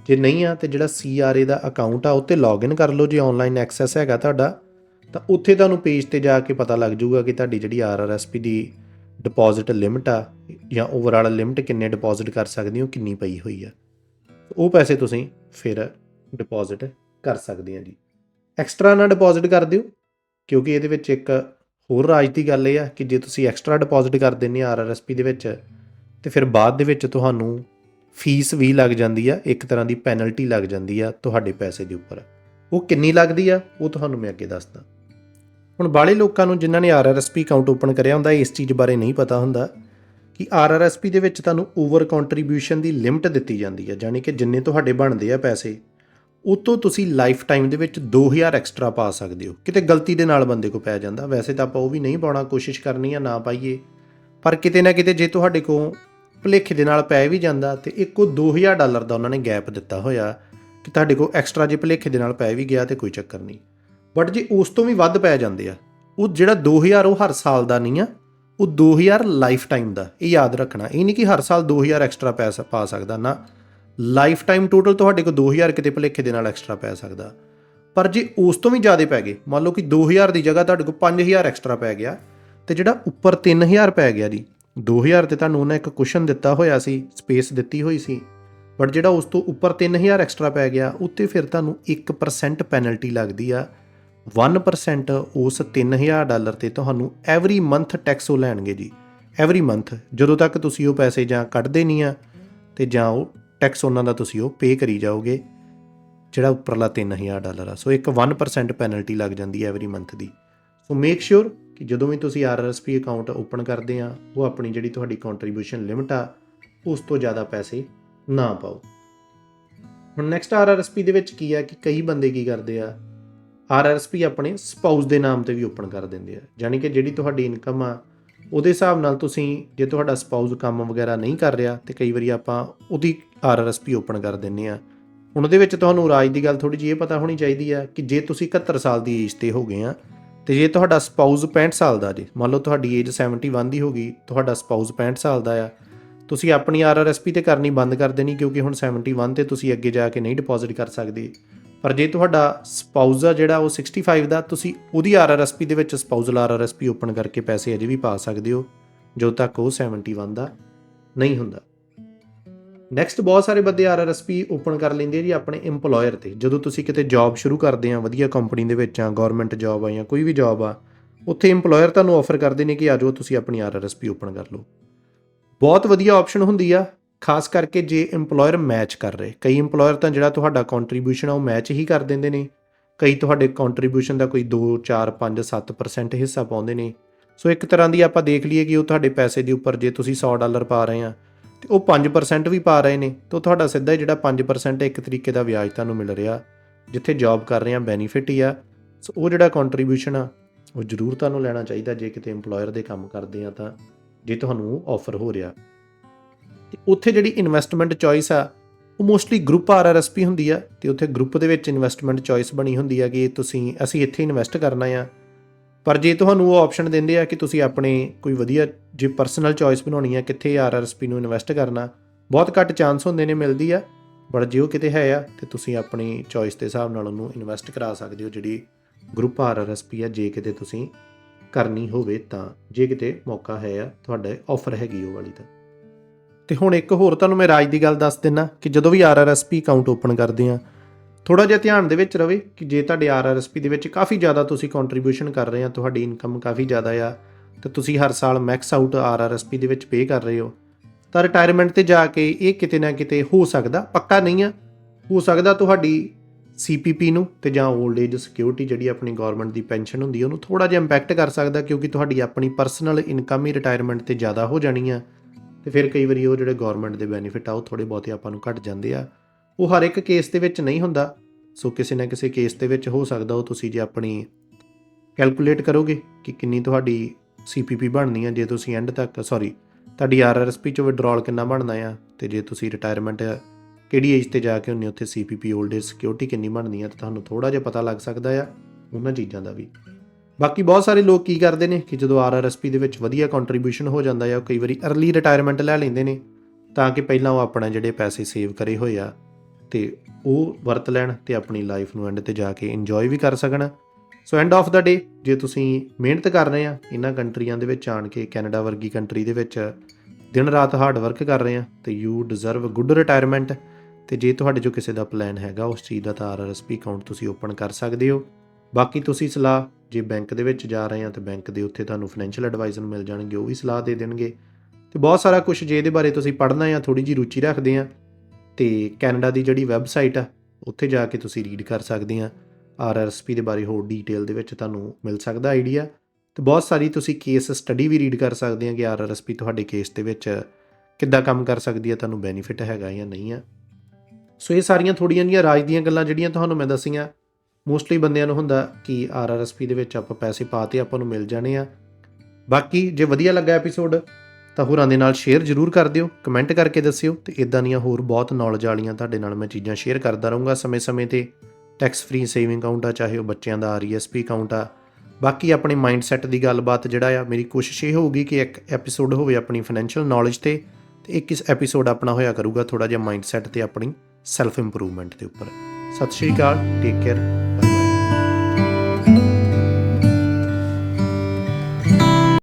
ਜੇ ਨਹੀਂ ਆ ਤੇ ਜਿਹੜਾ CRA ਦਾ ਅਕਾਊਂਟ ਆ, ਉੱਤੇ ਲੌਗਇਨ ਕਰ ਲਓ ਜੇ ਆਨਲਾਈਨ ਐਕਸੈਸ ਹੈਗਾ ਤੁਹਾਡਾ, ਤਾਂ ਉੱਥੇ ਤੁਹਾਨੂੰ ਪੇਜ ਤੇ ਜਾ ਕੇ ਪਤਾ ਲੱਗ ਜਾਊਗਾ ਕਿ ਤੁਹਾਡੀ ਜਿਹੜੀ ਆਰਆਰਐਸਪੀ ਦੀ ਡਿਪੋਜ਼ਿਟ ਲਿਮਟ ਆ ਜਾਂ ਓਵਰਆਲ ਲਿਮਟ ਕਿੰਨੇ ਡਿਪੋਜ਼ਿਟ ਕਰ ਸਕਦੇ ਹੋ, ਕਿੰਨੀ ਪਈ ਹੋਈ ਆ। ਉਹ ਪੈਸੇ ਤੁਸੀਂ ਫਿਰ ਡਿਪੋਜ਼ਿਟ ਕਰ ਸਕਦੇ ਆ ਜੀ। ਐਕਸਟਰਾ ਨਾ ਡਿਪੋਜ਼ਿਟ ਕਰ ਦਿਓ, ਕਿਉਂਕਿ ਇਹਦੇ ਵਿੱਚ ਇੱਕ ਹੋਰ ਰਾਜ ਦੀ ਗੱਲ ਇਹ ਆ ਕਿ ਜੇ ਤੁਸੀਂ ਐਕਸਟਰਾ ਡਿਪੋਜ਼ਿਟ ਕਰ ਦਿੰਦੇ ਆ ਆਰਆਰਐਸਪੀ ਦੇ ਵਿੱਚ, ਤੇ ਫਿਰ ਬਾਅਦ ਦੇ ਵਿੱਚ ਤੁਹਾਨੂੰ ਫੀਸ ਵੀ ਲੱਗ ਜਾਂਦੀ ਆ, ਇੱਕ ਤਰ੍ਹਾਂ ਦੀ ਪੈਨਲਟੀ ਲੱਗ ਜਾਂਦੀ ਆ ਤੁਹਾਡੇ ਪੈਸੇ ਦੇ ਉੱਪਰ। ਉਹ ਕਿੰਨੀ ਲੱਗਦੀ ਆ, ਉਹ ਤੁਹਾਨੂੰ ਮੈਂ ਅੱਗੇ ਦੱਸਦਾ। ਹੁਣ ਬਾਲੇ ਲੋਕਾਂ ਨੂੰ ਜਿਨ੍ਹਾਂ ਨੇ ਆਰਆਰਐਸਪੀ ਅਕਾਊਂਟ ਓਪਨ ਕਰਿਆ ਹੁੰਦਾ, ਇਸ ਚੀਜ਼ ਬਾਰੇ ਨਹੀਂ ਪਤਾ ਹੁੰਦਾ ਕਿ ਆਰਆਰਐਸਪੀ ਦੇ ਵਿੱਚ ਤੁਹਾਨੂੰ ਓਵਰ ਕੰਟਰੀਬਿਊਸ਼ਨ ਦੀ ਲਿਮਟ ਦਿੱਤੀ ਜਾਂਦੀ ਹੈ ਯਾਨੀ ਕਿ ਜਿੰਨੇ ਤੁਹਾਡੇ ਬਣਦੇ ਆ ਪੈਸੇ, ਉਤੋਂ ਤੁਸੀਂ ਲਾਈਫ ਟਾਈਮ ਦੇ ਵਿੱਚ 2000 ਐਕਸਟਰਾ ਪਾ ਸਕਦੇ ਹੋ। ਕਿਤੇ ਗਲਤੀ ਦੇ ਨਾਲ ਬੰਦੇ ਕੋ ਪੈ ਜਾਂਦਾ, ਵੈਸੇ ਤਾਂ ਆਪਾਂ ਉਹ ਵੀ ਨਹੀਂ ਪਾਉਣਾ, ਕੋਸ਼ਿਸ਼ ਕਰਨੀ ਆ ਨਾ ਪਾਈਏ। ਪਰ ਕਿਤੇ ਨਾ ਕਿਤੇ ਜੇ ਤੁਹਾਡੇ ਕੋ ਭੁਲੇਖੇ ਦੇ ਨਾਲ ਪੈ ਵੀ ਜਾਂਦਾ ਤੇ ਇੱਕੋ 2000 ਡਾਲਰ ਦਾ ਉਹਨਾਂ ਨੇ ਗੈਪ ਦਿੱਤਾ ਹੋਇਆ ਕਿ ਤੁਹਾਡੇ ਕੋਲ ਐਕਸਟਰਾ ਜੇ ਭੁਲੇਖੇ ਦੇ ਨਾਲ ਪੈ ਵੀ ਗਿਆ ਤੇ ਕੋਈ ਚੱਕਰ ਨਹੀਂ। ਬਟ ਜੇ ਉਸ ਤੋਂ ਵੀ ਵੱਧ ਪੈ ਜਾਂਦੇ ਆ, ਉਹ ਜਿਹੜਾ 2000 ਉਹ ਹਰ ਸਾਲ ਦਾ ਨਹੀਂ ਆ, ਉਹ 2000 ਲਾਈਫ ਟਾਈਮ ਦਾ। ਇਹ ਯਾਦ ਰੱਖਣਾ, ਇਹ ਨਹੀਂ ਕਿ ਹਰ ਸਾਲ 2000 ਐਕਸਟਰਾ ਪੈਸਾ ਪਾ ਸਕਦਾ, ਨਾ। ਲਾਈਫ ਟਾਈਮ ਟੋਟਲ ਤੁਹਾਡੇ ਕੋਲ 2000 ਕਿਤੇ ਭੁਲੇਖੇ ਦੇ ਨਾਲ ਐਕਸਟਰਾ ਪੈ ਸਕਦਾ। ਪਰ ਜੇ ਉਸ ਤੋਂ ਵੀ ਜ਼ਿਆਦਾ ਪੈ ਗਏ, ਮੰਨ ਲਓ ਕਿ 2000 ਦੀ ਜਗ੍ਹਾ ਤੁਹਾਡੇ ਕੋਲ 5000 ਐਕਸਟਰਾ ਪੈ ਗਿਆ ਤੇ ਜਿਹੜਾ ਉੱਪਰ 3000 ਪੈ ਗਿਆ ਜੀ 2000 ਤੇ ਤੁਹਾਨੂੰ ਉਹਨਾਂ ਇੱਕ ਕੁਸ਼ਨ ਦਿੱਤਾ ਹੋਇਆ ਸੀ ਸਪੇਸ ਦਿੱਤੀ ਹੋਈ ਸੀ। ਬਟ ਜਿਹੜਾ ਉਸ ਤੋਂ ਉੱਪਰ 3000 ਐਕਸਟਰਾ ਪੈ ਗਿਆ, ਉੱਤੇ ਫਿਰ ਤੁਹਾਨੂੰ 1% ਪੈਨਲਟੀ ਲੱਗਦੀ ਆ। 1% ਉਸ 3000 ਡਾਲਰ ਤੇ ਤੁਹਾਨੂੰ ਐਵਰੀ ਮੰਥ ਟੈਕਸ ਉਹ ਲੈਣਗੇ ਜੀ। ਐਵਰੀ ਮੰਥ ਜਦੋਂ ਤੱਕ ਤੁਸੀਂ ਉਹ ਪੈਸੇ ਜਾਂ ਕੱਢਦੇ ਨਹੀਂ ਆ, ਤੇ ਜਾਂ ਉਹ ਟੈਕਸ ਉਹਨਾਂ ਦਾ ਤੁਸੀਂ ਉਹ ਪੇ ਕਰੀ ਜਾਓਗੇ, ਜਿਹੜਾ ਉੱਪਰਲਾ 3000 ਡਾਲਰ ਆ। ਸੋ ਇੱਕ 1% ਪੈਨਲਟੀ ਲੱਗ ਜਾਂਦੀ ਹੈ ਐਵਰੀ ਮੰਥ ਦੀ। ਸੋ ਮੇਕ ਸ਼ੋਰ ਕਿ ਜਦੋਂ ਵੀ ਤੁਸੀਂ ਆਰਆਰਐਸਪੀ ਅਕਾਊਂਟ ਓਪਨ ਕਰਦੇ ਆ, ਉਹ ਆਪਣੀ ਜਿਹੜੀ ਤੁਹਾਡੀ ਕੰਟਰੀਬਿਊਸ਼ਨ ਲਿਮਟ ਆ, ਉਸ ਤੋਂ ਜ਼ਿਆਦਾ ਪੈਸੇ ਨਾ ਪਾਓ। ਹੁਣ ਨੈਕਸਟ ਆਰਆਰਐਸਪੀ ਦੇ ਵਿੱਚ ਕੀ ਆ ਕਿ ਕਈ ਬੰਦੇ ਕੀ ਕਰਦੇ ਆ ਆਰਆਰਐਸਪੀ ਆਪਣੇ ਸਪਾਊਸ ਦੇ ਨਾਮ ਤੇ ਵੀ ਓਪਨ ਕਰ ਦਿੰਦੇ ਆ। ਯਾਨੀ ਕਿ ਜਿਹੜੀ ਤੁਹਾਡੀ ਇਨਕਮ ਆ, ਉਹਦੇ ਹਿਸਾਬ ਨਾਲ ਤੁਸੀਂ ਜੇ ਤੁਹਾਡਾ ਸਪਾਊਸ ਕੰਮ ਵਗੈਰਾ ਨਹੀਂ ਕਰ ਰਿਹਾ, ਤੇ ਕਈ ਵਾਰੀ ਆਪਾਂ ਉਹਦੀ ਆਰਆਰਐਸਪੀ ਓਪਨ ਕਰ ਦਿੰਨੇ ਆ। ਹੁਣ ਉਹਦੇ ਵਿੱਚ ਤੁਹਾਨੂੰ ਰਾਜ ਦੀ ਗੱਲ ਥੋੜੀ ਜਿਹੀ ਇਹ ਪਤਾ ਹੋਣੀ ਚਾਹੀਦੀ ਆ ਕਿ ਜੇ ਤੁਸੀਂ 71 ਸਾਲ ਦੀ ਏਜ ਤੇ ਹੋ ਗਏ ਆ ਤੇ ਜੇ ਤੁਹਾਡਾ ਸਪਾਊਸ 65 ਸਾਲ ਦਾ ਜੇ, ਮੰਨ ਲਓ ਤੁਹਾਡੀ ਏਜ 71 ਦੀ ਹੋ ਗਈ, ਤੁਹਾਡਾ ਸਪਾਊਸ 65 ਸਾਲ ਦਾ ਆ, ਤੁਸੀਂ ਆਪਣੀ ਆਰਆਰਐਸਪੀ ਤੇ ਕਰਨੀ ਬੰਦ ਕਰ ਦੇਣੀ ਕਿਉਂਕਿ ਹੁਣ 71 ਤੇ ਤੁਸੀਂ ਅੱਗੇ ਜਾ ਕੇ ਨਹੀਂ ਡਿਪੋਜ਼ਿਟ ਕਰ ਸਕਦੇ। ਪਰ ਜੇ ਤੁਹਾਡਾ ਸਪਾਊਸ ਆ ਜਿਹੜਾ ਉਹ 65 ਦਾ, ਤੁਸੀਂ ਉਹਦੀ ਆਰਆਰਐਸਪੀ ਦੇ ਵਿੱਚ ਸਪਾਊਸਲ ਆਰਆਰਐਸਪੀ ਓਪਨ ਕਰਕੇ ਪੈਸੇ ਅਜੇ ਵੀ ਪਾ ਸਕਦੇ ਹੋ ਜਦੋਂ ਤੱਕ ਉਹ 71 ਦਾ ਨਹੀਂ ਹੁੰਦਾ। ਨੈਕਸਟ ਬਹੁਤ ਸਾਰੇ ਬੰਦੇ ਆਰਆਰਐਸਪੀ ਓਪਨ ਕਰ ਲੈਂਦੇ ਆ ਜੀ ਆਪਣੇ EMPLOYER ਤੇ। ਜਦੋਂ ਤੁਸੀਂ ਕਿਤੇ ਜੌਬ ਸ਼ੁਰੂ ਕਰਦੇ ਆ, ਵਧੀਆ ਕੰਪਨੀ ਦੇ ਵਿੱਚ ਆ ਗਵਰਨਮੈਂਟ ਜੌਬ ਆ ਜਾਂ ਕੋਈ ਵੀ ਜੌਬ ਆ, ਉੱਥੇ EMPLOYER ਤੁਹਾਨੂੰ ਆਫਰ ਕਰਦੇ ਨੇ ਕਿ ਆਜੋ ਤੁਸੀਂ ਆਪਣੀ ਆਰਆਰਐਸਪੀ ਓਪਨ ਕਰ ਲਓ। ਬਹੁਤ ਵਧੀਆ ਆਪਸ਼ਨ ਹੁੰਦੀ ਆ, ਖਾਸ ਕਰਕੇ ਜੇ EMPLOYER ਮੈਚ ਕਰ ਰਹੇ। ਕਈ EMPLOYER ਤਾਂ ਜਿਹੜਾ ਤੁਹਾਡਾ ਕੰਟਰੀਬਿਊਸ਼ਨ ਆ, ਉਹ ਮੈਚ ਹੀ ਕਰ ਦਿੰਦੇ ਨੇ। ਕਈ ਤੁਹਾਡੇ ਕੰਟਰੀਬਿਊਸ਼ਨ ਦਾ ਕੋਈ 2 4 5 7% ਹਿੱਸਾ ਪਾਉਂਦੇ ਨੇ। ਸੋ ਇੱਕ ਤਰ੍ਹਾਂ ਦੀ ਆਪਾਂ ਦੇਖ ਲਈਏ ਕਿ ਉਹ ਤੁਹਾਡੇ ਪੈਸੇ ਦੇ ਉੱਪਰ, ਜੇ ਤੁਸੀਂ 100 ਡਾਲਰ ਪਾ ਰਹੇ ਆ ਤੇ ਉਹ 5% ਵੀ ਪਾ ਰਹੇ ਨੇ, ਤਾਂ ਤੁਹਾਡਾ ਸਿੱਧਾ ਹੀ ਜਿਹੜਾ 5% ਇੱਕ ਤਰੀਕੇ ਦਾ ਵਿਆਜ ਤੁਹਾਨੂੰ ਮਿਲ ਰਿਹਾ। ਜਿੱਥੇ ਜੌਬ ਕਰ ਰਹੇ ਆ ਬੈਨੀਫਿਟ ਹੀ ਆ। ਸੋ ਉਹ ਜਿਹੜਾ ਕੰਟਰੀਬਿਊਸ਼ਨ ਆ, ਉਹ ਜ਼ਰੂਰ ਤੁਹਾਨੂੰ ਲੈਣਾ ਚਾਹੀਦਾ, ਜੇ ਕਿਤੇ EMPLOYER ਦੇ ਕੰਮ ਕਰਦੇ ਆ ਤਾਂ, ਜੇ ਤੁਹਾਨੂੰ ਆਫਰ ਹੋ ਰਿਹਾ। ਤੇ ਉੱਥੇ ਜਿਹੜੀ ਇਨਵੈਸਟਮੈਂਟ ਚੋਇਸ ਆ, ਉਹ ਮੋਸਟਲੀ ਗਰੁੱਪ ਆਰਆਰਐਸਪੀ ਹੁੰਦੀ ਆ, ਤੇ ਉੱਥੇ ਗਰੁੱਪ ਦੇ ਵਿੱਚ ਇਨਵੈਸਟਮੈਂਟ ਚੋਇਸ ਬਣੀ ਹੁੰਦੀ ਆ ਕਿ ਤੁਸੀਂ, ਅਸੀਂ ਇੱਥੇ ਇਨਵੈਸਟ ਕਰਨਾ ਆ। ਪਰ ਜੇ ਤੁਹਾਨੂੰ ਉਹ ਆਪਸ਼ਨ ਦਿੰਦੇ ਆ ਕਿ ਤੁਸੀਂ ਆਪਣੇ ਕੋਈ ਵਧੀਆ ਜੇ ਪਰਸਨਲ ਚੋਇਸ ਬਣਾਉਣੀ ਆ, ਕਿੱਥੇ ਆਰਆਰਐਸਪੀ ਨੂੰ ਇਨਵੈਸਟ ਕਰਨਾ, ਬਹੁਤ ਘੱਟ ਚਾਂਸ ਹੁੰਦੇ ਨੇ, ਮਿਲਦੀ ਆ। ਬਟ ਜੇ ਉਹ ਕਿਤੇ ਹੈ ਆ, ਤੇ ਤੁਸੀਂ ਆਪਣੀ ਚੋਇਸ ਦੇ ਹਿਸਾਬ ਨਾਲ ਉਹਨੂੰ ਇਨਵੈਸਟ ਕਰਾ ਸਕਦੇ ਹੋ, ਜਿਹੜੀ ਗਰੁੱਪ ਆਰਆਰਐਸਪੀ ਆ, ਜੇ ਕਿਤੇ ਤੁਸੀਂ ਕਰਨੀ ਹੋਵੇ ਤਾਂ। ਜੇ ਕਿਤੇ ਮੌਕਾ ਹੈ ਆ, ਤੁਹਾਡੇ ਆਫਰ ਹੈਗੀ ਉਹ ਵਾਲੀ ਤਾਂ। ਤੇ ਹੁਣ ਇੱਕ ਹੋਰ ਤੁਹਾਨੂੰ ਮੈਂ ਰਾਜ ਦੀ ਗੱਲ ਦੱਸ ਦਿੰਨਾ ਕਿ ਜਦੋਂ ਵੀ ਆਰਆਰਐਸਪੀ ਅਕਾਊਂਟ ਓਪਨ ਕਰਦੇ ਆ ਥੋੜਾ ਜਿਹਾ ਧਿਆਨ ਦੇ ਵਿੱਚ ਰਵੇ ਕਿ ਜੇ ਤੁਹਾਡੇ ਆਰਆਰਐਸਪੀ ਦੇ ਵਿੱਚ ਕਾਫੀ ਜ਼ਿਆਦਾ ਤੁਸੀਂ ਕੰਟਰੀਬਿਊਸ਼ਨ ਕਰ ਰਹੇ ਆ, ਤੁਹਾਡੀ ਇਨਕਮ ਕਾਫੀ ਜ਼ਿਆਦਾ ਆ, ਤੇ ਤੁਸੀਂ ਹਰ ਸਾਲ ਮੈਕਸ ਆਊਟ ਆਰਆਰਐਸਪੀ ਦੇ ਵਿੱਚ ਪੇ ਕਰ ਰਹੇ ਹੋ। ਤਾਂ ਰਿਟਾਇਰਮੈਂਟ ਤੇ ਜਾ ਕੇ ਇਹ ਕਿਤੇ ਨਾ ਕਿਤੇ ਹੋ ਸਕਦਾ, ਪੱਕਾ ਨਹੀਂ ਆ। ਹੋ ਸਕਦਾ ਤੁਹਾਡੀ ਸੀਪੀਪੀ ਨੂੰ ਤੇ ਜਾਂ 올ਡ ਏਜ ਸਿਕਿਉਰਿਟੀ ਜਿਹੜੀ ਆਪਣੀ ਗਵਰਨਮੈਂਟ ਦੀ ਪੈਨਸ਼ਨ ਹੁੰਦੀ ਉਹਨੂੰ ਥੋੜਾ ਜਿਹਾ ਇੰਪੈਕਟ ਕਰ ਸਕਦਾ ਕਿਉਂਕਿ ਤੁਹਾਡੀ ਆਪਣੀ ਪਰਸਨਲ ਇਨਕਮ ਹੀ ਰਿਟਾਇਰਮੈਂਟ ਤੇ ਜ਼ਿਆਦਾ ਹੋ ਜਾਣੀ ਆ। ਤੇ ਫਿਰ ਕਈ ਵਾਰੀ ਉਹ ਜਿਹੜੇ ਗਵਰਨਮੈਂਟ ਦੇ ਬੈਨੀਫਿਟ ਆ, ਉਹ ਥੋੜੇ ਬਹੁਤੇ ਆਪਾਂ ਨੂੰ ਘਟ ਜਾਂਦੇ ਆ। ਉਹ ਹਰ ਇੱਕ ਕੇਸ ਦੇ ਵਿੱਚ ਨਹੀਂ ਹੁੰਦਾ। ਸੋ ਕਿਸੇ ਨਾ ਕਿਸੇ ਕੇਸ ਦੇ ਵਿੱਚ ਹੋ ਸਕਦਾ ਉਹ ਤੁਸੀਂ ਜੇ ਆਪਣੀ ਕੈਲਕੂਲੇਟ ਕਰੋਗੇ ਕਿ ਕਿੰਨੀ ਤੁਹਾਡੀ ਸੀਪੀਪੀ ਬਣਨੀ ਹੈ ਜੇ ਤੁਸੀਂ ਐਂਡ ਤੱਕ ਸੌਰੀ ਤੁਹਾਡੀ ਆਰਆਰਐਸਪੀ ਚੋਂ ਵਿਡਰਾਅਲ ਕਿੰਨਾ ਬਣਨਾ ਆ ਤੇ ਜੇ ਤੁਸੀਂ ਰਿਟਾਇਰਮੈਂਟ ਕਿਹੜੀ ਏਜ ਤੇ ਜਾ ਕੇ ਹੁੰਨੇ ਉੱਥੇ ਸੀਪੀਪੀ 올ਡ ਏਜ ਸਿਕਿਉਰਿਟੀ ਕਿੰਨੀ ਬਣਨੀ ਹੈ ਤਾਂ ਤੁਹਾਨੂੰ ਥੋੜਾ ਜਿਹਾ ਪਤਾ ਲੱਗ ਸਕਦਾ ਆ, ਉਹਨਾਂ ਚੀਜ਼ਾਂ ਦਾ ਵੀ। ਬਾਕੀ ਬਹੁਤ ਸਾਰੇ ਲੋਕ ਕੀ ਕਰਦੇ ਨੇ ਕਿ ਜਦੋਂ ਆਰਆਰਐਸਪੀ ਦੇ ਵਿੱਚ ਵਧੀਆ ਕੰਟਰੀਬਿਊਸ਼ਨ ਹੋ ਜਾਂਦਾ ਆ, ਉਹ ਕਈ ਵਾਰੀ ਅਰਲੀ ਰਿਟਾਇਰਮੈਂਟ ਲੈ ਲੈਂਦੇ ਨੇ, ਤਾਂ ਕਿ ਪਹਿਲਾਂ ਉਹ ਆਪਣਾ ਜਿਹੜੇ ਪੈਸੇ ਸੇਵ ਕਰੇ ਹੋਏ ਆ ਤੇ ਉਹ ਵਰਤ ਲੈਣ ਤੇ ਆਪਣੀ ਲਾਈਫ ਨੂੰ ਐਂਡ ਤੇ ਜਾ ਕੇ ਇੰਜੋਏ ਵੀ ਕਰ ਸਕਣ। ਸੋ ਐਂਡ ਆਫ ਦਾ ਡੇ ਜੇ ਤੁਸੀਂ ਮਿਹਨਤ ਕਰ ਰਹੇ ਆ ਇਹਨਾਂ ਕੰਟਰੀਆਂ ਦੇ ਵਿੱਚ ਆਣ ਕੇ, ਕੈਨੇਡਾ ਵਰਗੀ ਕੰਟਰੀ ਦੇ ਵਿੱਚ ਦਿਨ ਰਾਤ ਹਾਰਡ ਵਰਕ ਕਰ ਰਹੇ ਆ, ਤੇ ਯੂ ਡਿਜ਼ਰਵ ਗੁੱਡ ਰਿਟਾਇਰਮੈਂਟ ਤੇ ਜੇ ਤੁਹਾਡੇ ਜੋ ਕਿਸੇ ਦਾ ਪਲਾਨ ਹੈਗਾ, ਉਸ ਚੀਜ਼ ਦਾ ਤਾਂ ਆਰਆਰਐਸਪੀ ਅਕਾਊਂਟ ਤੁਸੀਂ ਓਪਨ ਕਰ ਸਕਦੇ ਹੋ। ਬਾਕੀ ਤੁਸੀਂ ਸਲਾਹ, ਜੇ ਬੈਂਕ ਦੇ ਵਿੱਚ ਜਾ ਰਹੇ ਆ, ਤਾਂ ਬੈਂਕ ਦੇ ਉੱਥੇ ਤੁਹਾਨੂੰ ਫਾਈਨੈਂਸ਼ੀਅਲ ਐਡਵਾਈਜ਼ਰ ਮਿਲ ਜਾਣਗੇ, ਉਹ ਵੀ ਸਲਾਹ ਦੇ ਦੇਣਗੇ। ਤੇ ਬਹੁਤ ਸਾਰਾ ਕੁਝ ਜੇ ਇਹਦੇ ਬਾਰੇ ਤੁਸੀਂ ਪੜ੍ਹਨਾ ਆ ਥੋੜੀ ਜੀ ਰੁਚੀ ਰੱਖਦੇ ਆ ਤੇ ਕੈਨੇਡਾ ਦੀ ਜਿਹੜੀ ਵੈਬਸਾਈਟ ਆ, ਉੱਥੇ ਜਾ ਕੇ ਤੁਸੀਂ ਰੀਡ ਕਰ ਸਕਦੇ ਆ। ਆਰਆਰਐਸਪੀ ਦੇ ਬਾਰੇ ਹੋਰ ਡੀਟੇਲ ਦੇ ਵਿੱਚ ਤੁਹਾਨੂੰ ਮਿਲ ਸਕਦਾ ਆਈਡੀਆ ਤੇ ਬਹੁਤ ਸਾਰੀ ਤੁਸੀਂ ਕੇਸ ਸਟੱਡੀ ਵੀ ਰੀਡ ਕਰ ਸਕਦੇ ਆ ਕਿ ਆਰਆਰਐਸਪੀ ਤੁਹਾਡੇ ਕੇਸ ਦੇ ਵਿੱਚ ਕਿੱਦਾਂ ਕੰਮ ਕਰ ਸਕਦੀ ਹੈ ਤੁਹਾਨੂੰ ਬੈਨੀਫਿਟ ਹੈਗਾ ਜਾਂ ਨਹੀਂ ਆ। ਸੋ ਇਹ ਸਾਰੀਆਂ ਥੋੜੀਆਂ ਜੀਆਂ ਰਾਜ ਦੀਆਂ ਗੱਲਾਂ ਜਿਹੜੀਆਂ ਤੁਹਾਨੂੰ ਮੈਂ ਦੱਸੀਆਂ। ਮੋਸਟਲੀ ਬੰਦਿਆਂ ਨੂੰ ਹੁੰਦਾ ਕਿ ਆਰਆਰਐਸਪੀ ਦੇ ਵਿੱਚ ਆਪਾਂ ਪੈਸੇ ਪਾਤੇ ਆਪਾਂ ਨੂੰ ਮਿਲ ਜਾਣੇ ਆ। ਬਾਕੀ ਜੇ ਵਧੀਆ ਲੱਗਾ ਐਪੀਸੋਡ ਤਾਂ ਹੋਰਾਂ ਦੇ ਨਾਲ ਸ਼ੇਅਰ ਜ਼ਰੂਰ ਕਰ ਦਿਓ ਕਮੈਂਟ ਕਰਕੇ ਦੱਸਿਓ ਤੇ ਇਦਾਂ ਦੀਆਂ ਹੋਰ ਬਹੁਤ ਨੌਲੇਜ ਵਾਲੀਆਂ ਤੁਹਾਡੇ ਨਾਲ ਮੈਂ ਚੀਜ਼ਾਂ ਸ਼ੇਅਰ ਕਰਦਾ ਰਹੂੰਗਾ ਸਮੇਂ-ਸਮੇਂ ਤੇ। ਟੈਕਸ ਫ੍ਰੀ ਸੇਵਿੰਗ ਅਕਾਊਂਟ ਆ, ਚਾਹੇ ਉਹ ਬੱਚਿਆਂ ਦਾ ਆਰਈਐਸਪੀ ਅਕਾਊਂਟ ਆ। ਬਾਕੀ ਆਪਣੇ ਮਾਈਂਡਸੈਟ ਦੀ ਗੱਲਬਾਤ ਜਿਹੜਾ ਆ, ਮੇਰੀ ਕੋਸ਼ਿਸ਼ ਇਹ ਹੋਊਗੀ ਕਿ ਇੱਕ ਐਪੀਸੋਡ ਹੋਵੇ ਆਪਣੀ ਫਾਈਨੈਂਸ਼ੀਅਲ ਨੌਲੇਜ ਤੇ ਤੇ ਇੱਕ ਇਸ ਐਪੀਸੋਡ ਆਪਣਾ ਹੋਇਆ ਕਰੂਗਾ ਥੋੜਾ ਜਿਹਾ ਮਾਈਂਡਸੈਟ ਤੇ ਆਪਣੀ ਸੈਲਫ ਇੰਪਰੂਵਮੈਂਟ ਦੇ ਉੱਪਰ। ਸਤਿ ਸ਼੍ਰੀ ਅਕਾਲ ਟੇਕ ਕੇਅਰ